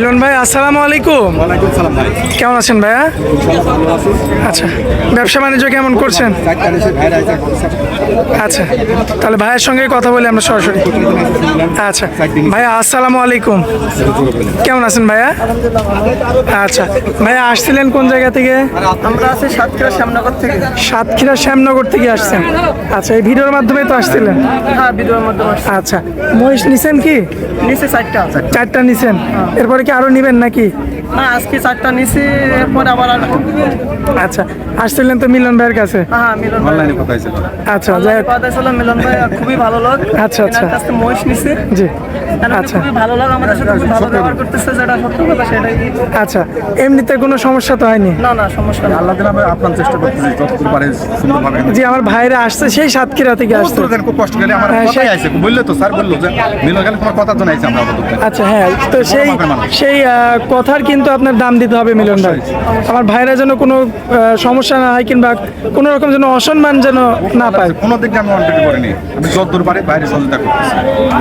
মিলন ভাই আসসালামু আলাইকুম। ওয়ালাইকুম সালাম ভাই। কেমন আছেন ভাইয়া? আচ্ছা ব্যবসা বাণিজ্য কেমন করছেন? আচ্ছা তাহলে ভাইয়ের সঙ্গে কথা বলি আমরা সরাসরি। আচ্ছা ভাইয়া আসসালামু আলাইকুম। কেমন আছেন ভাইয়া? আচ্ছা ভাইয়া আসছিলেন কোন জায়গা থেকে? আমরা আছি সাতক্ষীরা শ্যামনগর থেকে। সাতক্ষীরা শ্যামনগর থেকে আসছেন। আচ্ছা এই ভিডিওর মাধ্যমে তো আসছিলেন? হ্যাঁ ভিডিওর মাধ্যমে আচ্ছা মহিষ নিছেন কি? নিচে চারটা আছে। চারটা নিছেন। এরপরে কি আরও নিবেন নাকি? না আজকে চারটা নিচি এরপরে আবার আর আচ্ছা আসছিলেন তো মিলন ভাইয়ের কাছে? হ্যাঁ মিলন ভাই। অনলাইনে কথা হয়েছিল আচ্ছা যাই হোক। কথা মিলন ভাই খুবই ভালো লোক। আচ্ছা, আচ্ছা। মহিষ নিছে। জি আচ্ছা। খুবই ভালো লোক আমাদের সাথে খুব ভালো ব্যবহার করতেছে যেটা সত্য কথা সেটাই। আচ্ছা এমনিতে কোনো সমস্যা তো হয়নি? না না সমস্যা না। আল্লাহ আপনার চেষ্টা করতেছি যতদূর পারে সুন্দরভাবে জি আমার ভাইরা আসছে সেই সাতক্ষীরা থেকে আসছে। খুব কষ্ট গেলে আমার হ্যাঁ, কথাই বললে তো স্যার বলল যে মিলন গেলে তোমার কথা জানাইছে আমরা আচ্ছা হ্যাঁ তো সেই। সেই কথার কিন্তু আপনার দাম দিতে হবে মিলন ভাই। আমার ভাইরা যেন কোনো সমস্যা না হয় কিংবা কোনো রকম যেন অসম্মান যেন না পায়। কোনো দিক আমি অলরেডি করিনি। আমি যতদূর পারি বাইরে সহযোগিতা করতেছি।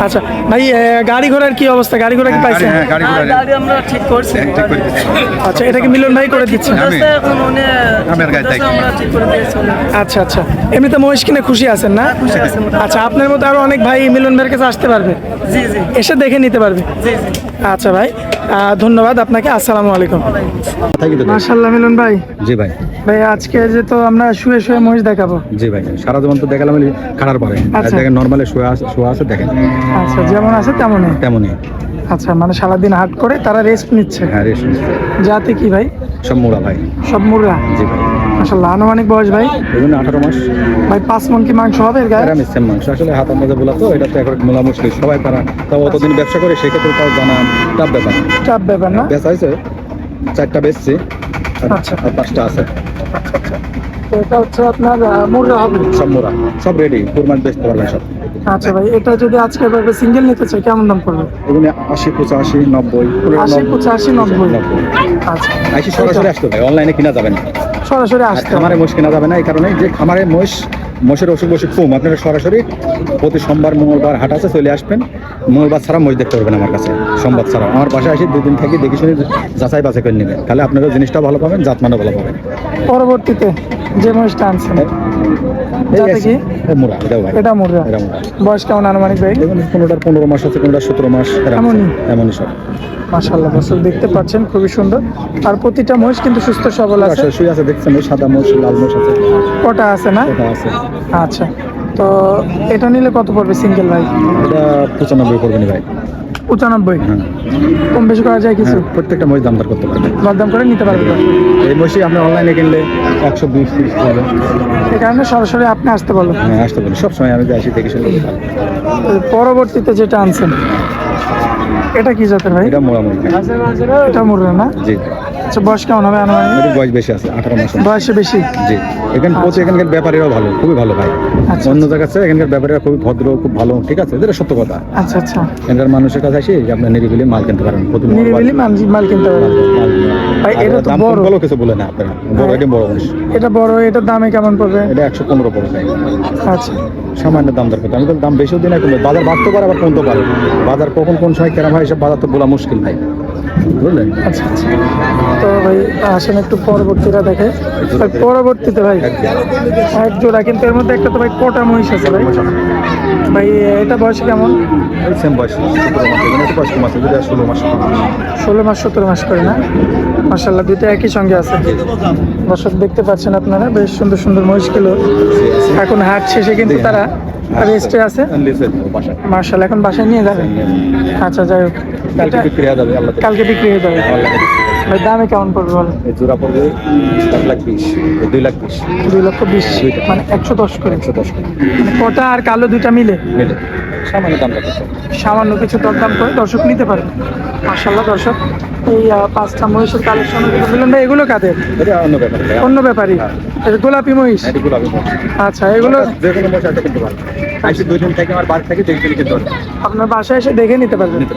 আচ্ছা ভাই গাড়ি ঘোড়ার কি অবস্থা? গাড়ি ঘোড়া কি গাড়ি পাইছেন? হ্যাঁ গাড়ি হ্যাঁ, ঘোড়া গাড়ি আমরা ঠিক করছি। ঠিক করে দিচ্ছি। আচ্ছা এটা কি মিলন ভাই করে দিচ্ছেন আমি- এখন উনি আমি আর গাড়ি রাস্তায় দেখি। আমরা ঠিক করে দিয়েছি আচ্ছা আচ্ছা এমনিতে মহেশ কিনে খুশি আছেন না। আচ্ছা আপনার মতো আরও অনেক ভাই মিলন ভাইয়ের কাছে আসতে পারবে? জি জি। এসে দেখে নিতে পারবে? জি জি। আচ্ছা ভাই। ধন্যবাদ আপনাকে আসসালামু আলাইকুম। মাশাল্লাহ মিলন ভাই। জি ভাই। ভাই আজকে যে তো আমরা শুয়ে শুয়ে মহিষ দেখাবো। জি ভাই সারা জীবন তো দেখালাম খাড়ার পরে। আচ্ছা। দেখেন নর্মালি শুয়ে আছে শুয়ে আছে দেখেন। আচ্ছা যেমন আছে তেমনই। তেমনই। আচ্ছা মানে সারাদিন হাট করে তারা রেস্ট নিচ্ছে। হ্যাঁ রেস্ট নিচ্ছে। যাতে কি ভাই? সব মুড়া ভাই। সব মুড়া? জি ভাই। মাসাল্লাহ আনুমানিক বয়স ভাই? এগুলো আঠারো মাস। ভাই পাঁচ মন কি মাংস হবে এর গায়ে? সেম মাংস। আসলে হাত আমাদের বলা তো এটা তো এখন মোলা মুশকিল সবাই পারা তাও অতদিন ব্যবসা করে সেক্ষেত্রে তাও জানা টাপ ব্যাপার। চাপ ব্যাপার না? বেচা হয়েছে চারটা বেচছি আচ্ছা। আর পাঁচটা আছে। তো এটা হচ্ছে আপনার মুরগা হবে? সব মোড়া সব রেডি কুরবান বেচতে পারবেন সব। আচ্ছা ভাই এটা যদি আজকে ভাবে সিঙ্গেল নিতে চাই কেমন দাম পড়বে? এগুলো আশি পঁচাশি নব্বই। আশি পঁচাশি নব্বই। আচ্ছা। সরাসরি আসতে ভাই অনলাইনে কিনা যাবে না। সরাসরি আসতে খামারে মোষ কেনা যাবে না এই কারণে যে খামারে মোষ মোষের অসুখ বসুখ কম আপনারা সরাসরি প্রতি সোমবার মঙ্গলবার হাট আছে চলে আসবেন। মঙ্গলবার ছাড়া মোষ দেখতে পারবেন আমার কাছে সোমবার ছাড়া। আমার বাসায় আসি দুদিন থেকে দেখে শুনে যাচাই বাছাই করে নেবেন। তাহলে আপনারা জিনিসটা ভালো পাবেন জাতমানও ভালো পাবেন। পরবর্তীতে যে মহিষটা আনছেন। এটা বয়স কেমন আনুমানিক ভাই? কোনোটার পনেরো মাস আছে কোনোটার সতেরো মাস এমনই? এমনই সব। মাশাল্লাহ দর্শক দেখতে পাচ্ছেন খুবই সুন্দর। আর প্রতিটা মহিষ কিন্তু সুস্থ সবল আছে? শুয়ে আছে দেখছেন ওই সাদা মোষ লাল আছে। কটা আছে না? আছে। আচ্ছা তো এটা নিলে কত পড়বে সিঙ্গেল ভাই? এটা পঁচানব্বই করবেন ভাই। পঁচানব্বই। কম বেশি করা যায় কিছু? হ্যাঁ, প্রত্যেকটা মহিষ দাম দর করতে পারবে দরদাম করে নিতে পারবে এই মহিষই আপনি অনলাইনে কিনলে একশো বিশ তিরিশ পাবেন এ কারণে সরাসরি আপনি আসতে বলো। হ্যাঁ আসতে পারি সবসময় আমি আসি দেখে শুনে। পরবর্তীতে যেটা আনছেন এটা কি জাতের ভাই? এটা মোড়ামুড়ি এটা মোড়া না? জি। আচ্ছা বয়স কেমন হবে আনুমানিক? বয়স বেশি আছে আঠারো মাস। বয়সে বেশি? জি। এখানে এখানকার ব্যাপারীরাও ভালো খুবই ভালো ভাই। আচ্ছা, অন্য জায়গার চেয়ে এখানকার ব্যাপারীরা খুবই ভদ্র খুব ভালো ঠিক আছে? এটা সত্য কথা। আচ্ছা আচ্ছা। এখানকার মানুষের কাছে আসি যে আপনার নিরিবিলি মাল কিনতে পারেন প্রতি নিরিবিলি মাল কিনতে পারবে ভাই, এটা তো বড়। বলো কিছু বলে না আপনারা। বড় এটা বড় মানুষ এটা বড় এটার দামে কেমন পড়বে? এটা একশো পনেরো পড়ে ভাই আচ্ছা। সামান্য দাম দরকার। আমি তো দাম বেশিও দিন কমবে। বাজার বাড়তে পারে আবার কমতে পারে। বাজার কখন কোন সময় কেনা হয় এসব বাজার তো বলা মুশকিল ভাই। বুঝলেন আচ্ছা আচ্ছা। তো ভাই আসেন একটু পরবর্তীটা দেখে। ভাই পরবর্তীতে ভাই এক জোড়া। কিন্তু এর মধ্যে একটা তো ভাই কোটা মহিষ আছে ভাই। ভাই এটা বয়স কেমন? সেম বয়স সতেরো মাস আছে যদি ষোলো মাস ষোলো মাস সতেরো মাস করে না? মার্শাল্লাহ দুটো একই সঙ্গে আছে। দর্শক দেখতে পাচ্ছেন আপনারা বেশ সুন্দর সুন্দর মহিষগুলো। এখন হাট শেষে কিন্তু তারা রেস্টে আছে? মার্শাল এখন বাসায় নিয়ে যাবে? আচ্ছা যাই হোক। কালকে বিক্রি হয়ে যাবে কালকে বিক্রি হয়ে যাবে। ভাই দামে কেমন পড়বে বল? জোড়া পড়বে এক লাখ বিশ দুই লাখ বিশ। দুই লক্ষ বিশ মানে একশো দশ করে। একশো দশ করে। মানে কটা আর কালো দুইটা মিলে? মিলে। সামান্য দামটা কত? সামান্য কিছু দরদাম করে দর্শক নিতে পারে। মার্শাল্লাহ দর্শক এই পাঁচটা মহিষের কালেকশন বললেন ভাই এগুলো কাদের? এটা অন্য ব্যাপার অন্য ব্যাপারই। এটা গোলাপি মহিষ? গোলাপি আচ্ছা এগুলো যে কোনো মহিষ কিনতে পারবে আইসি দুই দিন থেকে আমার বাড়ি থেকে দেখে কিনতে পারবেন আপনার বাসায় এসে দেখে নিতে পারবেন? নিতে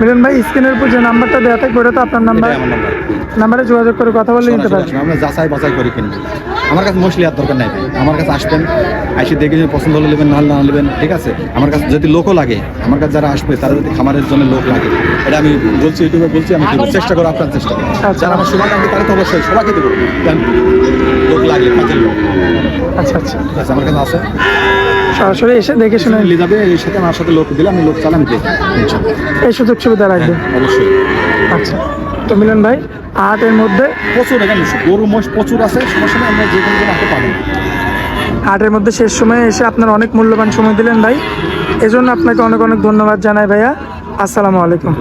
মিলন ভাই স্ক্রিনের উপর যে নাম্বারটা দেওয়া থাকবে ওটা তো আপনার নাম্বার নাম্বার। যোগাযোগ করে কথা বলে নিতে পারবেন। আমরা যাচাই বাছাই করে কিনবো আমার কাছে মশলি আর দরকার নাই আমার কাছে আসবেন আইসি দেখে যদি পছন্দ হলে নেবেন নাহলে না নেবেন ঠিক আছে? আমার কাছে যদি লোকও লাগে আমার কাছে যারা আসবে তারা যদি খামারের জন্য লোক লাগে এটা আমি বলছি ইউটিউবে বলছি আমি চেষ্টা করো আপনার চেষ্টা করো আচ্ছা। যারা আমার শুভাকাঙ্ক্ষী তারা তো অবশ্যই সবাইকে দেবো। লোক লাগলে কাজের লোক। আচ্ছা আচ্ছা। আমার কাছে আছে। সরাসরি এসে দেখে শুনে নিয়ে যাবে এর সাথে আমার সাথে লোক দিলে আমি লোক দেখি ইনশাআল্লাহ। এই সুযোগ সুবিধা রাখবেন হ্যাঁ, অবশ্যই। আচ্ছা। তো মিলন ভাই আটের মধ্যে প্রচুর এখানে গরু মোষ প্রচুর আছে সমস্যা নেই আমরা যে কোনো আসতে পাবো। আটের মধ্যে শেষ সময়ে এসে আপনার অনেক মূল্যবান সময় দিলেন ভাই। এজন্য আপনাকে অনেক অনেক ধন্যবাদ জানাই ভাইয়া। আসসালামু আলাইকুম।